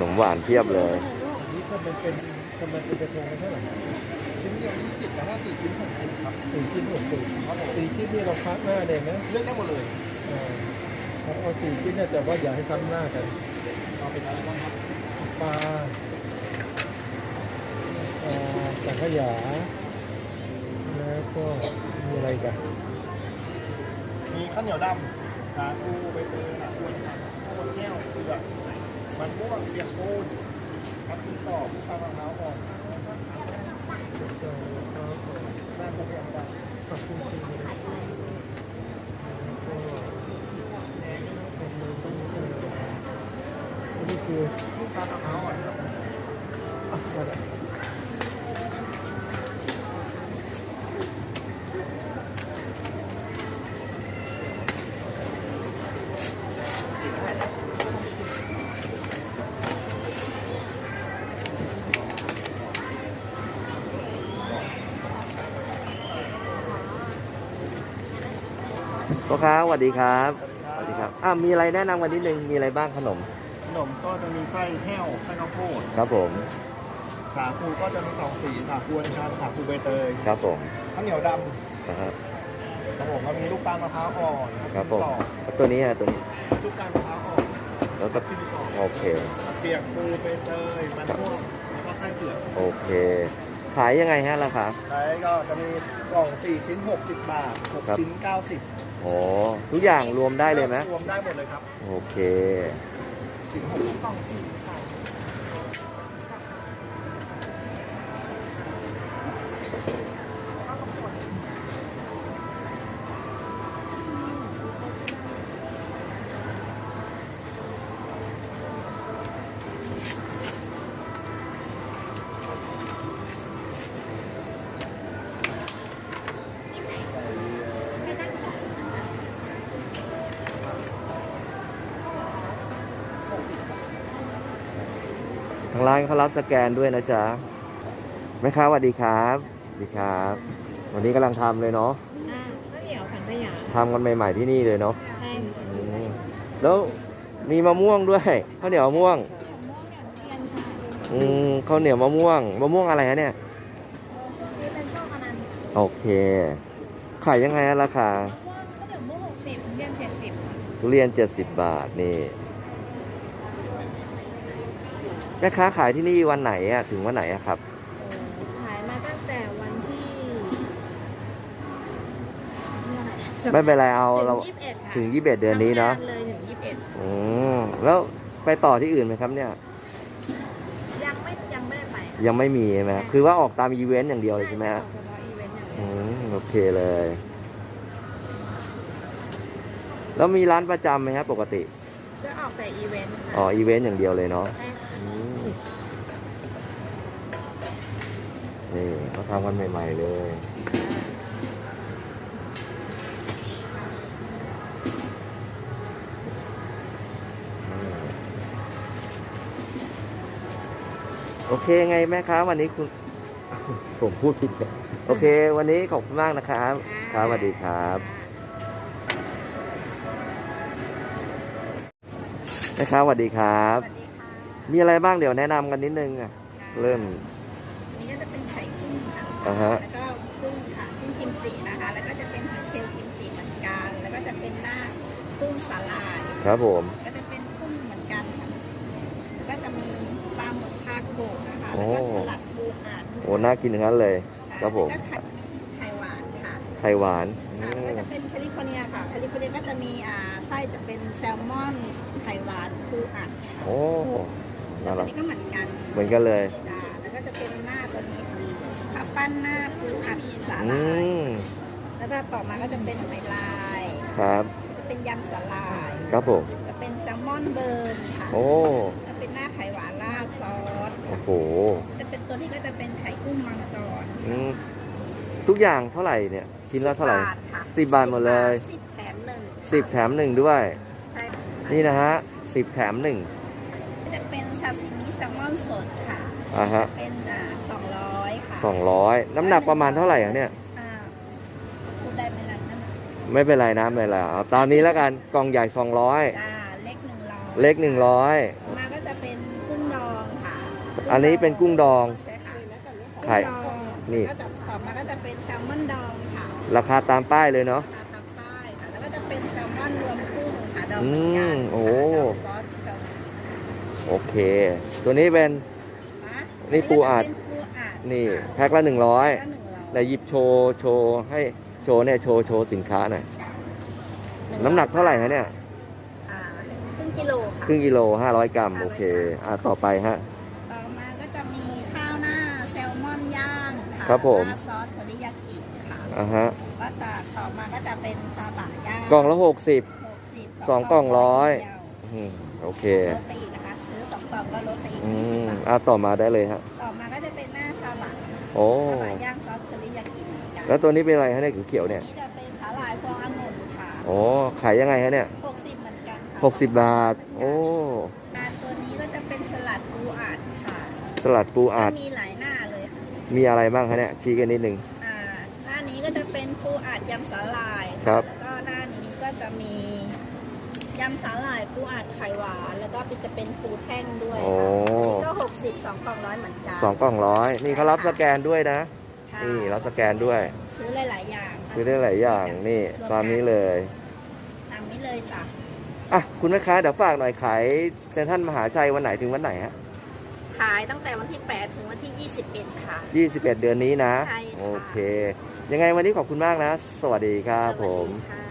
นมหวานเพียบเลยนี่ถ้ามันเป็นถ้ามันเป็นกระทงมันเท่าไหร่ชิ้นเดียวยี่สิบแต่ถ้าสี่ชิ้นหกสิบครับสี่ชิ้นหกสิบสี่ชิ้นนี่เราพักหน้าได้ไหมเลือกได้หมดเลยเออเอาสี่ชิ้นเนี่ยแต่ว่าอย่าให้ซ้ำหน้ากันเอาเป็นอะไรบ้างครับปลาสังขยาแล้วก็มีอะไรกันมีข้าวเหนียวดำสาคูใบเตยหนักวนกันข้าวบนแก้วเปลือก มันม่วงเปียกปูนครับคุณต่อบตามะพร้าวอ่อนแม่ผมเรียนกันขอบคุณที่อันนี้คือลูกตาลมะพร้าวอ่อนครับ พ่อค้าสวัสดีครับสวัสดีครับอ่ามีอะไรแนะนำกันนิดนึงมีอะไรบ้างขนมขนมก็จะมีไส้แห้วไส้ข้าวโพดครับผมสาคูก็จะมีสองสีสาคูอัญชันสาคูใบเตยครับผมข้าวเหนียวดนะฮะำครับผมก็มีลูกตาลมะพร้าวอ่อนครับผมกรอบแล้วตัวนี้ฮะตัวนี้ลูกตาลมะพร้าวอ่อนแล้วก็ขึ้นกรอบโอเค เปียกปูใบเตยมันม่วงแล้วก็ไส้เผือกโอเค ขายยังไงฮะราคา ไส้ก็จะมีกล่องสี่ชิ้น60บาทหกครับ ชิ้น90 โอ้ทุกอย่างรวมได้เลยไหมรวมได้หมดเลยครับ โอเคชิ้นหกกล่องสี่ ร้านเขารับสแกนด้วยนะจ๊ะแม่ค้าสวัสดีครับสวัสดีครับ วันนี้กำลังทำเลยเนาะอ่าข้าวเหนียวสังขยาทำกันใหม่ๆที่นี่เลยเนาะใช่ค่ะอืมแล้วมีมะม่วงด้วยข้าวเหนียวมะม่วงเทียนค่ะอืมข้าวเหนียวมะม่วงมะม่วงอะไรฮะเนี่ย นี่เป็นช่อคนันโอเค ขายยังไงอะราคาม่วงข้าวเหนียวม่วงหกสิบเทียนเจ็ดสิบค่ะทุเรียน 70 บาทนี่ แม่ค้าขายที่นี่วันไหนอะถึงวันไหนอะครับ ขายมาตั้งแต่วันที่ไม่เป็นไรเอาเราถึงยี่สิบเอ็ดค่ะถึง21เดือนนี้เนาะทำงเลยถึงยี่สิบเอ็ดอืมแล้วไปต่อที่อื่นไหมครับเนี่ย ยังไม่ยังไม่ได้ไปยังไม่มีใช่ไหมคือว่าออกตามอีเวนต์อย่างเดียวเลยใช่ไหมฮะเฉพาะอีเวนต์อย่างเดีอืยวมโอเคเลย แล้วมีร้านประจำไหมครับปกติ จะออกแต่อีเวนต์อ๋อค่ะอีเวนต์อย่างเดียวเลยเนาะ ใช่ค่ะอืม นี่เขาทำกันใหม่ ๆ เลยโอเคไงแม่ค้าวันนี้คุณ ผมพูดผิดเลยโอเค วันนี้ขอบคุณมากนะครับครับสวัสดีครับแม่ค้าสวัสดีครับ สวัสดี มีอะไรบ้างเดี๋ยวแนะนำกันนิดนึงอะเริ่มนี่ก็จะเป็นไข่กุ้งค่ะอ่าฮะ แล้วก็กุ้งค่ะกุ้งกิมจินะคะ แล้วก็จะเป็นหอยเชลล์กิมจิเหมือนกัน แล้วก็จะเป็นหน้ากุ้งสาลายครับผม ก็จะเป็นกุ้งเหมือนกันค่ะแล้วก็จะมีปลาหมึกทาโกะนะคะโอ้แล้วก็สลัดปูอัดโอ้น่ากินทั้งนั้นเลยครับผม แล้วก็ไข่ไข่หวานค่ะ ไข่หวานอืค่ะมแล้วก็จะเป็นแคลิฟอร์เนียค่ะแคลิฟอร์เนียก็จะมีอ่าไส้จะเป็นแซลมอนไข่หวานปูอัดค่ะโอ้ แล้วน่าตัวรักนี้ก็เหมือนกันเหมือนกันเลยจ้าแล้วก็จะเป็นหน้าตัวนี้ค่ะปั้นหน้าปูอัดสาอืลายมแล้วก็ต่อมาก็จะเป็นหอยลายครับจะเป็นยำสาลายครับผมจะเป็นแซลมอนเบิร์นค่ะโอ้จะเป็นหน้าไข่หวานราดซอสโอ้โหจะเป็นตัวนี้ก็จะเป็นไข่กุ้งมังกรอืมทุกอย่างเท่าไหร่เนี่ย ชิ้นละเท่าไหร่บาทค่ะสิบบาทหมดเลย สิบแถมหนึ่งสิบแถมหนึ่งด้วย ใช่ค่ะนี่นะฮะสิบแถมหนึ่ง ก็จะเป็นซาซิมิแซลมอน สดค่ะอ่าฮะเป็นอ่าสองร้อยค่ะสองร้อยน้ำหนักประมาณเท่าไหร่อะเนี่ย อ่าพูดได้ไหมล่ะนั่นน่ะไม่เป็นไรนะไม่เป็นไรเอาตามนี้แล้วกันกล่องใหญ่สองร้อยจ้าเล็กหนึ่งร้อยเล็กหนึ่งร้อยมาก็จะเป็นกุ้งดอันนี้เป็นกุ้งดอง ใช่ค่ะไข่กุ้งดองนี่ก็จะต่อมาก็จะเป็นแซลมอนดองค่ะราคาตามป้ายเลยเนาะ ตามป้ายค่ะแล้วก็จะเป็นแซลมอนรวมกุ้งค่ะดองอืเหมือนกันมโอ้ ค่ะดองซอสเกาหลีโอเค ตัวนี้เป็นนะนี่ปูอัดนนี้จะเป็นปูอัดนี่ค่ะแพ็คละหนึ่งร้อยละหนึ่งร้อยแต่หยิบโชว์โชว์ให้โชว์เนี่ยโชว์โชว์สินค้าหน่อยน้ำหนักเท่าไหร่ฮะเนี่ยอ่าครึ่งกิโลค่ะครึ่งกิโลห้าร้อยกรัมโอเคอะต่อไปฮะ ต่อมาก็จะมีข้าวหน้าแซลมอนย่างค่ะครับผมหน้าซอสเทอริยากิค่ะอะฮะก็จะต่อมาก็จะเป็นซาบะย่างกล่องละหกสิบ หกสิบสองกล่องร้อยเดียวอืมโอเคลดไปอีกนะคะซื้อสอง กล่องก็ลดไปอีกอืยี่สิบมบาทอะต่อมาได้เลยฮะ ต่อมาก็จะเป็นหน้าซาบะโอ้ซาบะย่างซอสเทอริยากิเหมือนกันแล้วตัวนี้เป็นอะไรฮะเนี่ยเขียวๆเนี่ย นี่จะเป็นสาหร่ายพวงองุ่นค่ะโอ้ ขายยังไงฮะเนี่ยหกสิบเหมือนกันค่ะหกสิบบาท โอ้อ่าตัวนี้ก็จะเป็นสลัดปูอัดค่ะสลัดปูอัด มีหลายหน้าเลยค่ะมีอะไรบ้างฮะเนี่ย ชี้กันนิดนึง อ่าหน้านี้ก็จะเป็นปูอัดยำสาหร่ายะครับ แล้วก็หน้านี้ก็จะมี ยำสาหร่ายปูอัดไข่หวาน แล้วก็จะเป็นปูแท่งด้วยโอ้ ค่ะอันนี้ก็หกสิบสองกล่องร้อยเหมือนกัน สองกล่องร้อยนี่เขารับสแกนด้วยนะ ค่ะนี่รับสแกนด้วย ซื้อหลาย ๆ อย่างคือได้หลายอย่างนี่ตามนี้เลย ตามนี้เลยจ้ะอะ คุณแม่ค้าเดี๋ยวฝากหน่อยขายเซ็นทรัลมหาชัยวันไหนถึงวันไหนฮะขายตั้งแต่วันที่ 8 ถึงวันที่ 21 ค่ะ 21 เดือนนี้นะ ใช่ค่ะ โอเค ยังไงวันนี้ขอบคุณมากนะ สวัสดีครับผมสวัสดีค่ะ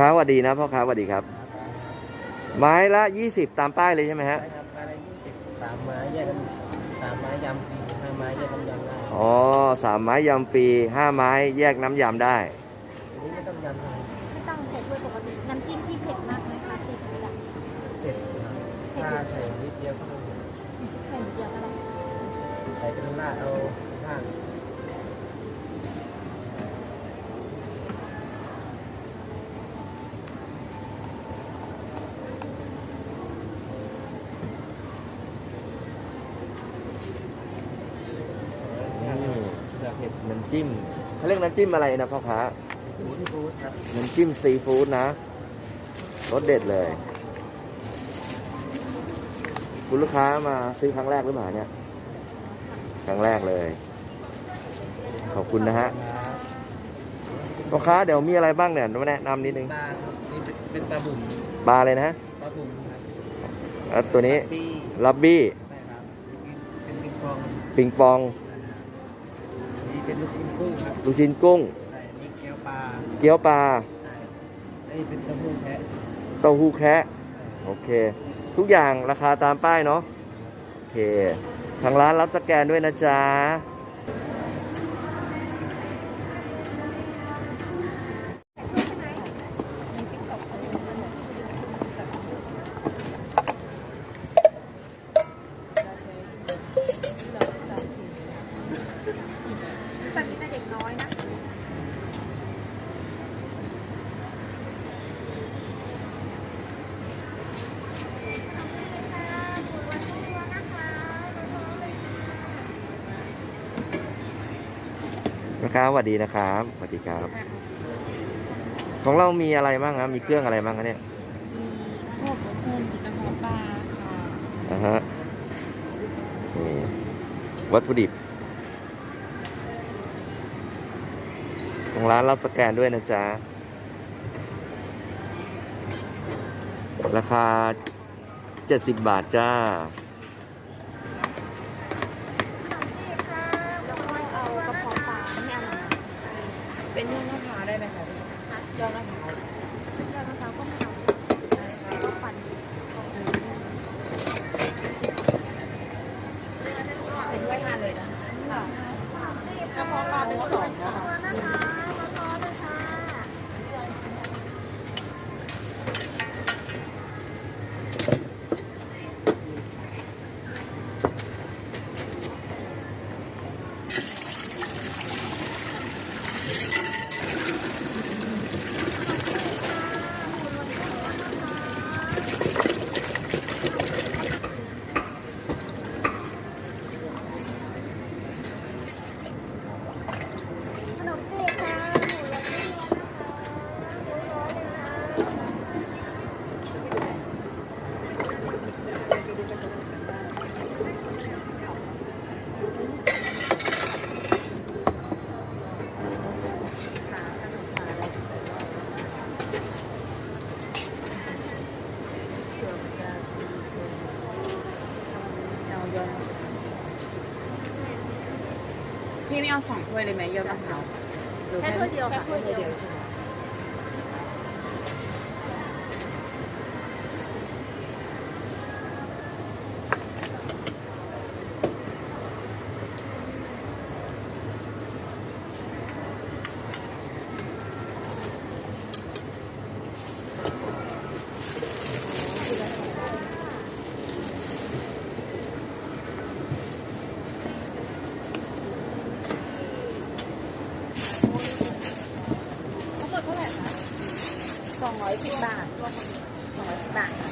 ค้าสวัสดีนะพ่อค้าสวัสดีครับ ไม้ละ 20 ตามป้ายเลยใช่ไหมฮะใช่ครับอะไรยี่สิบสามไม้แยกกันสามไม้ยำฟรีห้าไม้แยกน้ำยำได้อ๋อสามไม้ยำฟรีห้าไม้แยกน้ำยำได้ อันนี้ไม่ต้องยำเลยไม่ต้องเผ็ดด้วยปกติน้ำจิ้มที่เผ็ดมากไหมคะซีฟู้ดอะเผ็ดครับถ้าใส่นิดเดียวก็ต้องเผ็ดใส่นิดเดียวก็ได้ ใส่เป็นราดเอาข้าง อยากเห็นน้ำ จิ้มเขาเรียกน้ำจิ้มอะไรนะพ่อค้าจิ้มซีฟู้ดครับน้ำจิ้มซีฟู้ดนะรสเด็ดเลย คุณลูกค้ามาซื้อครั้งแรกหรือเปล่าเนี่ย ครั้งแรกเลย ขอบคุณนะฮะพ่อค้าเดี๋ยวมีอะไรบ้างเนี่ยมาแนะนำนิดนึงปลาครับนี่เป็นเป็นปลาบุ่มปลาเลยนะฮะปลาบุ่มครับอะตัวนี้ปี้ลับบี้ใช่ครับเป็นปิงปองปิงปองนี่ เป็นลูกชิ้นกุ้งครับลูกชิ้นกุ้งใช่อันนี้เกี๊ยวปลาเกี๊ยวปลาใช่อันนี้เป็นเต้าหู้แพะเต้าหู้แคะโอเค ทุกอย่างราคาตามป้ายเนาะโอเค ทางร้านรับสแกนด้วยนะจ๊ะ วัสดีนะครับสวัสดีครับ ของเรามีอะไรบ้างครับมีเครื่องอะไรบ้างครับเนี่ยมีพวกเพิ่มมีกระเพาะปลาค่ะอ่าฮะนี่วัตถุดิบทางร้านรับสแกนด้วยนะจ๊ะราคา 70 บาทจ้า แล้วก็เอากระเพาะปลาไม่เอาหรอ เป็นยอดมะพร้าวได้ไหมคะพี่ยอดมะพร้าวย อดมะพร้าวก็ไม่เอาแล้วก็ปั่นของเออ เป็นด้วยทานเลยนะ กระเพาะปลาเป็นสองนะคะ เเอาสองถ้วยเลยไหมยอดมะพร้าวหรือแค่ถ้วยเดียวค่ะ แค่ถ้วยเดียวใช่ไหม ทั้งหมดเท่าไหร่คะ สองร้อยสิบบาทสองร้อยสิบบาทค่ะ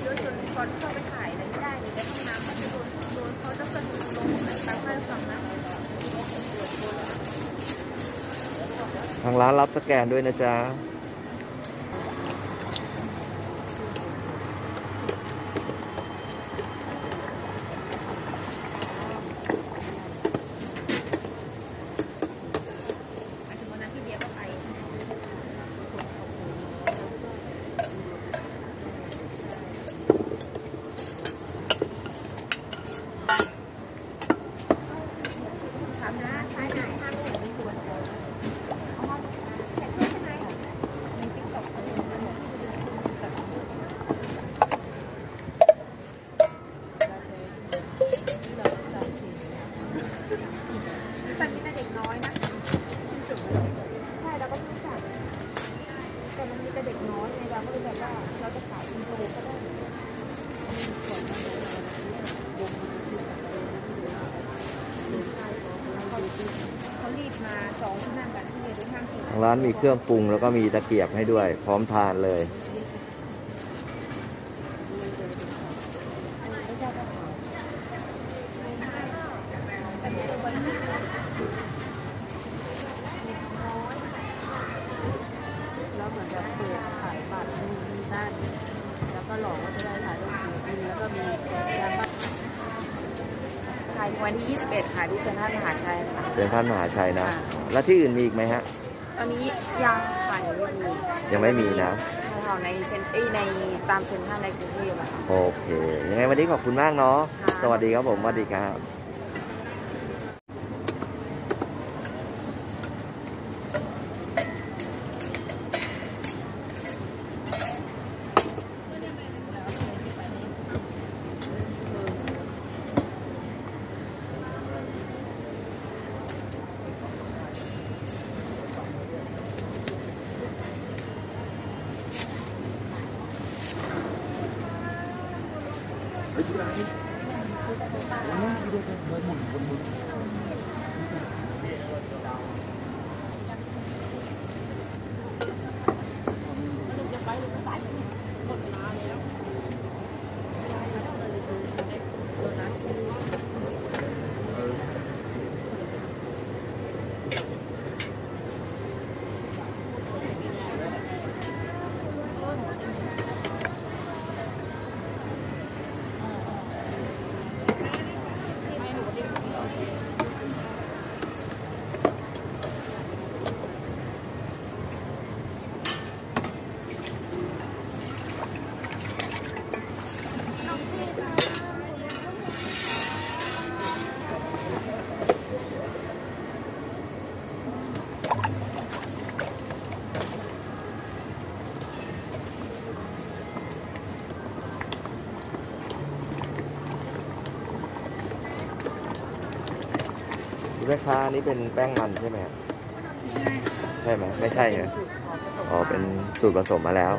เย อนที่เราไปถ่ายอะไรไม่ได้เลยในห้องน้ำมันจะโดนโดนเขาจะกระโดดลงในตังค์ให้ฟังนะทางร้านรับสแกนด้วยนะจ๊ะ อาถึงวันนั้นที่เดียก็ไป ถามนะซ้ายไหนทางหนูมีตัวเดียวเอามาแข่งด้วยใช่ไหมในติ๊กต็อกอะไรตอนนี้เป็นเด็กน้อยนะ ใช่เราก็ไม่รู้จักแต่มันมีแต่เด็กน้อยไงเราก็เลยแบบว่าเราจะขายอินโทรก็ได้เขารีบมาสองที่นั่งกันที่เรียนด้วยห้างสี่ทางร้านมีเครื่องปรุงแล้วก็มีตะเกียบให้ด้วย พร้อมทานเลย แล้วเหมือนแบบเปิดขายบัตรนู่นนี่นั่นแล้วก็หลอกว่าจะได้ถ่ายรูปศิลปินแล้วก็มีการบัตรขายวันที่ 21 ค่ะที่เซ็นทรัลมหาชัยค่ะ เป็นท่านมหาชัยนะ ค่ะ แล้วที่อื่นมีอีกไหมฮะตอนนี้ ยังค่ะยังไม่มียังไม่มีนะแถวๆในเซ็นเอ้ยในตามเซ็นทรัลในกรุงเทพอะค่ะ โอเค ยังไงวันนี้ขอบคุณมากเนาะ ค่ะ สวัสดีครับผม สวัสดีครับ ม่ค้านี่เป็นแป้งมันใช่ไหมฮะใช่ไหมไม่ใช่เหรอ สูตรของผสมอ๋อ เป็นสูตรผสมมาแล้ว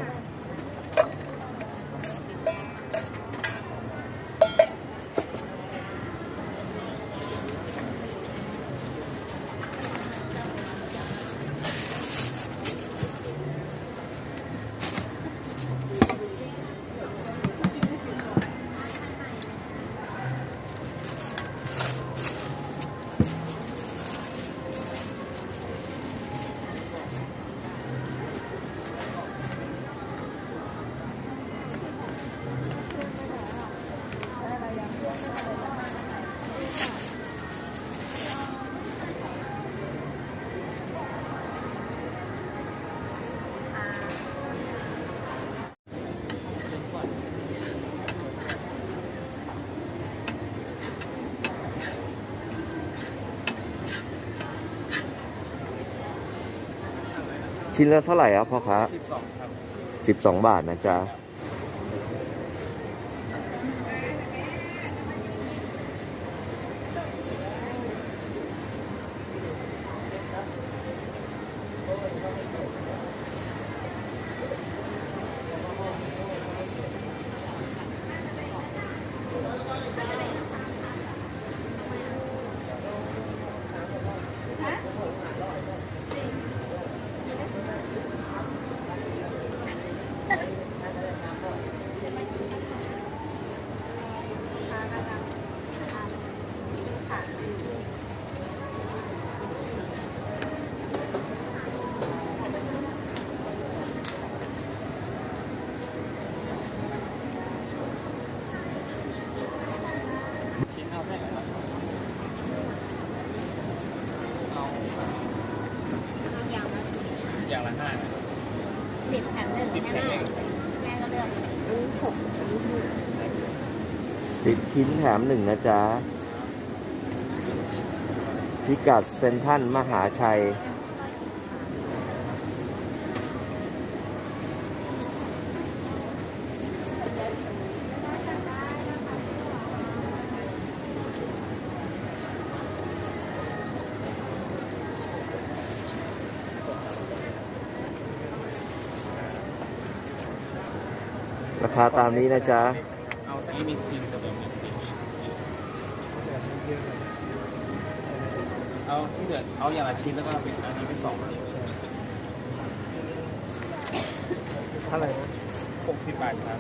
ชิ้นละเท่าไหร่ครับพ่อค้าสิบสองครับสิบสองบาทนะจ๊ะ อย่างละห้าสิบแถมหนึ่งสิบใช่แผ่นไหมเองแม่ก็เลือกสิบชิ้นแถมหนึ่งนะจ๊ะพิกัดเซนทรันมหาชัย ราคาตาม นี้นะจ๊ะเอาสักนิดจริงกับแบบนี้เอาที่เหลือเอาอย่างละชิ้นแล้วก็เป็นอันนี้เป็นสองชิ้นเท่าไหร่นะหกสิบบาทครับ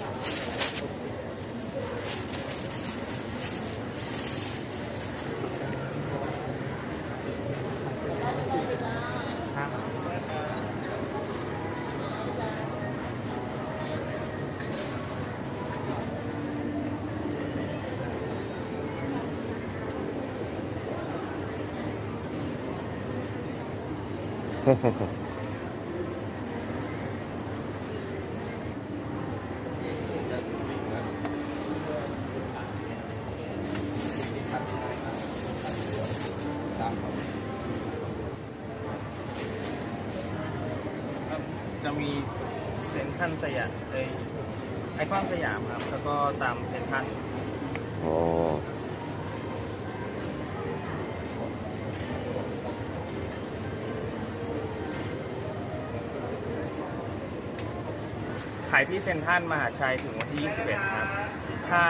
ครับ jejeje. ายที่เซ็นทรัลมหาชัยถึงวันที่ 21 ครับ ถ้า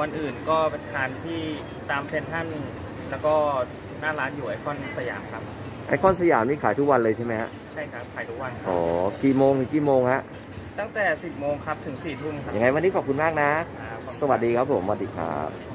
วันอื่นก็ไปทานที่ตามเซ็นทรัลแล้วก็หน้าร้านอยู่ไอคอนสยามครับ ไอคอนสยามนี่ขายทุกวันเลยใช่ไหมฮะ ใช่ครับขายทุกวันครับอ๋อ กี่โมงถึงกี่โมงฮะ ตั้งแต่ 10 โมงครับ ถึง 4 ทุ่มครับยังไงวันนี้ขอบคุณมากนะครับขอบคุณ สวัสดีครับผมสวัสดีครับ